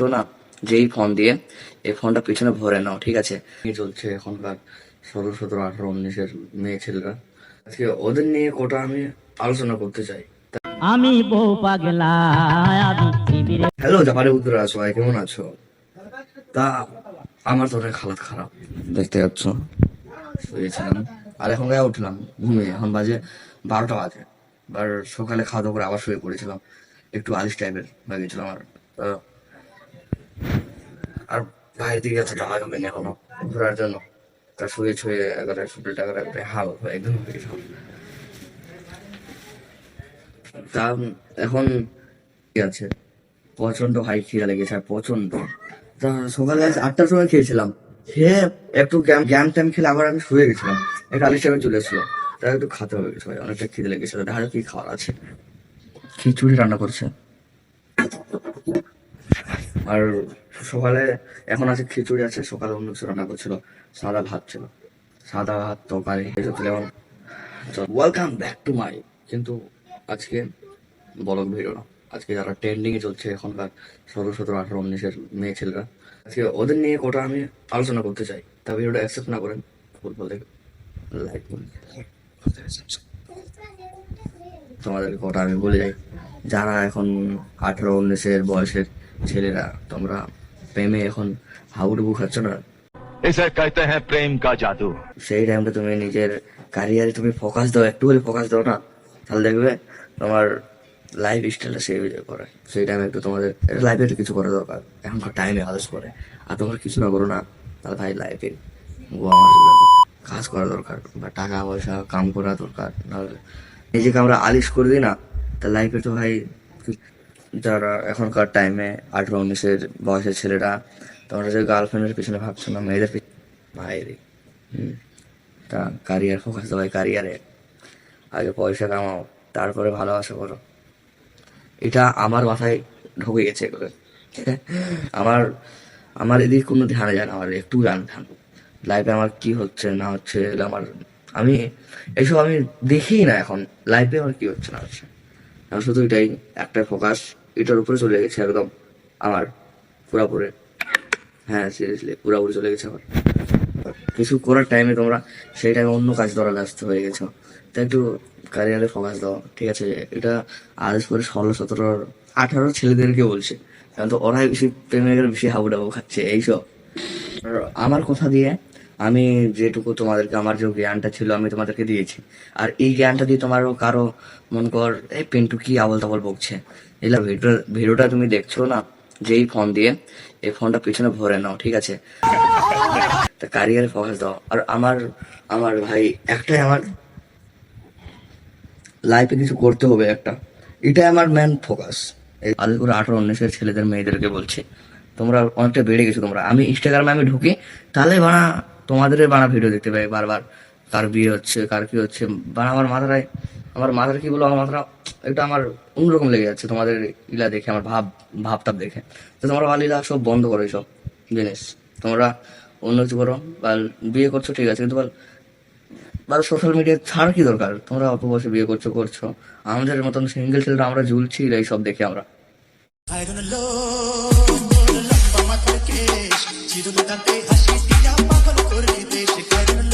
তো না যেই ফোন দিয়ে এই ফোনটা পিছনে ভরে নাও ঠিক আছে? চলছে এখনকার ষোলো সতেরো আঠারো উনিশের মেয়ে ছেলেরা। আজকে ওদের নিয়ে কোটা আমি আলোচনা করতে চাই। আমি বউ পাগলা হ্যালো জাপানি উত্তরা সবাই কেমন আছো? তা আমার তো অনেক হালাত খারাপ। দেখতে পাচ্ছ শুয়েছিলাম আর এখন গায়ে উঠলাম ঘুমিয়ে। এখন বাজে বারোটা বাজে। এবার সকালে খাওয়া দাওয়া করে আবার শুয়ে পড়েছিলাম। একটু আলিশ টাইপের হয়ে গেছিল আমার তো আর বাইরের দিকে যাচ্ছে যাওয়া যাবে না এখনও ঘোরার জন্য? তা শুয়ে শুয়ে এগারোটা শুয়ে টাকা একটা হাল একদম তা এখন কি আছে? প্রচণ্ড হাই খিদা লেগেছে, আর প্রচণ্ড তা সকালে আটটার সময় খেয়েছিলাম। খেয়ে একটু গ্যাম গ্যাম ট্যাম খেলে আবার আমি শুয়ে গেছিলাম। একটা আলিশ টাইমে চলে এসেছিল। তা একটু খাতে হবে কিছু অনেকটা খিদে লেগেছিল দেখা কি খাওয়ার আছে? খিচুড়ি রান্না করছে। আর সকালে এখন আছে খিচুড়ি আছে, সকালে অন্য কিছু রান্না করছিল, সাদা ভাত ছিল। সাদা ভাত, তরকারি এসব ছিল ওয়েলকাম ব্যাক টু মাই কিন্তু আজকে বলক ভিডিও না। আজকে যারা ট্রেন্ডিং এ চলছে এখনকার ষোলো সতেরো, আঠারো উনিশের মেয়ে ছেলেরা, আজকে ওদের নিয়ে কোটা আমি আলোচনা করতে চাই। তা ভিডিওটা অ্যাকসেপ্ট না করেন ফুটবল দেখে লাইক করুন। তোমাদের কথা আমি বলে যাই যারা এখন আঠারো, উনিশের বয়সের ছেলেরা, তোমরা প্রেমে এখন হাবুডুবু খাচ্ছ না। হ্যাঁ, প্রেম কা জাদু। সেই টাইমটা তুমি নিজের কারিয়ারে তুমি ফোকাস দাও একটু হলে ফোকাস দাও না। তাহলে দেখবে তোমার লাইফ স্টাইলটা সেই হয়ে করে সেই টাইমে একটু তোমাদের লাইফে একটু কিছু করা দরকার। এখনকার টাইমে আলোচ করে। আর তোমার কিছু না করো না তাহলে ভাই লাইফে কাজ করা দরকার বা টাকা পয়সা কাম করা দরকার। নাহলে নিজেকে আমরা আলিশ করে দিই না তা লাইফে তো ভাই যারা এখনকার টাইমে আঠারো, উনিশের বয়সের ছেলেরা তোমরা যে গার্লফ্রেন্ডের পিছনে ভাবছ, না, মেয়েদের পিছনে ভাই রে, হুম। তা কারিয়ার ফোকাস দাও ভাই কারিয়ারে আগে পয়সা কামাও, তারপরে ভালোবাসা করো। এটা আমার মাথায় ঢুকে গেছে এগুলো আমার আমার এদিকে কোনো ধ্যানে যায় না, আমার একটু জান ধ্যান। লাইফে আমার কি হচ্ছে, না হচ্ছে আমার, আমি এইসব আমি দেখি না এখন। লাইফে আমার কি হচ্ছে, না হচ্ছে। শুধু এটাই একটা ফোকাস এটার উপরে চলে গেছে একদম আমার, পুরাপুরি। হ্যাঁ সিরিয়াসলি পুরাপুরি চলে গেছে আমার। কিছু করার টাইমে তোমরা সেই টাইমে অন্য কাজ ধরা ব্যস্ত হয়ে গেছো। তা একটু ক্যারিয়ারে ফোকাস দাও, ঠিক আছে? এটা আদেশ করে ষোলো, সতেরো, আঠারো ছেলেদেরকে বলছে। কারণ তো ওরাই বেশি প্রেমের বেশি হাবুডাবু খাচ্ছে এইসব আমার কথা দিয়ে আমি যেটুকু তোমাদেরকে, আমার যে জ্ঞানটা ছিল, আমি তোমাদেরকে দিয়েছি। আর এই জ্ঞানটা দিয়ে তোমারও কারও মন কর, এই পেন্টু কি আবল তাবল বকছে? এগুলা ভিডিও ভিডিওটা তুমি দেখছ না? যেই ফোন দিয়ে, এই ফোনটা পিছনে ভরে নাও, ঠিক আছে? তা ক্যারিয়ারে ফোকাস দাও। আর আমার আমার ভাই, একটাই আমার লাইফে কিছু করতে হবে একটা। এটাই আমার মেন ফোকাস আজ করে আঠারো উনিশের ছেলেদের মেয়েদেরকে বলছি, তোমরা অনেকটা বেড়ে গেছো তোমরা। আমি ইনস্টাগ্রামে আমি ঢুকি, তাহলে বানা তোমাদের বানা ভিডিও দেখতে পাই বারবার। কার বিয়ে হচ্ছে, কার কি হচ্ছে বানা আমার মাথায় আমার মাথার কি বলো আমার মাথাটা একটা আমার অন্যরকম লেগে যাচ্ছে তোমাদের ইলা দেখে, আমার ভাব, ভাবটাপ দেখে। তো তোমরা বালিলা সব বন্ধ করো এইসব জিনিস। তোমরা অন্য কিছু করো, বা বিয়ে করছ, ঠিক আছে, কিন্তু বল বা সোশ্যাল মিডিয়া ছাড় কি দরকার? তোমরা অল্প বয়সে বিয়ে করছ করছ। আমাদের মতন সিঙ্গেল ছেলেরা আমরা ঝুলছি এই সব দেখে আমরা। পাগল কেশ চিরুলতাতে হাসি দিয়া পাগল করে দেশ করল